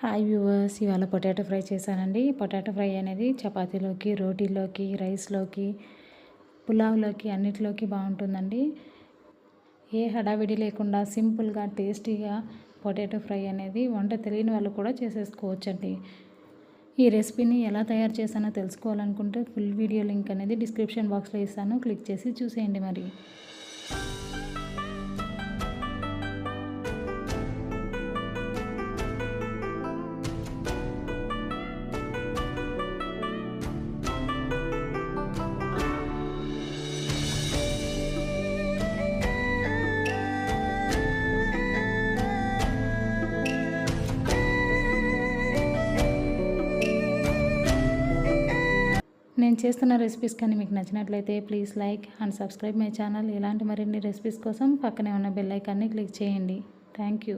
Hi viewers ఇవాళ potato fry చేశానండి. Potato fry అనేది చపాతీలోకి రోటీలోకి రైస్లోకి పులావ్లోకి అన్నిటిలోకి బాగుంటుందండి. ఏ హడావిడి లేకుండా సింపుల్గా టేస్టీగా పొటాటో ఫ్రై అనేది వంట తెలియని వాళ్ళు కూడా చేసేసుకోవచ్చండి. ఈ రెసిపీని ఎలా తయారు చేశానో తెలుసుకోవాలనుకుంటే ఫుల్ వీడియో లింక్ అనేది డిస్క్రిప్షన్ బాక్స్లో ఇస్తాను. క్లిక్ చేసి చూసేయండి మరి. నేను చేస్తున్న రెసిపీస్ కానీ మీకు నచ్చినట్లయితే please like and subscribe my channel ఇలాంటి మరిన్ని రెసిపీస్ కోసం పక్కనే ఉన్న బెల్ ఐకాన్ని క్లిక్ చేయండి. Thank you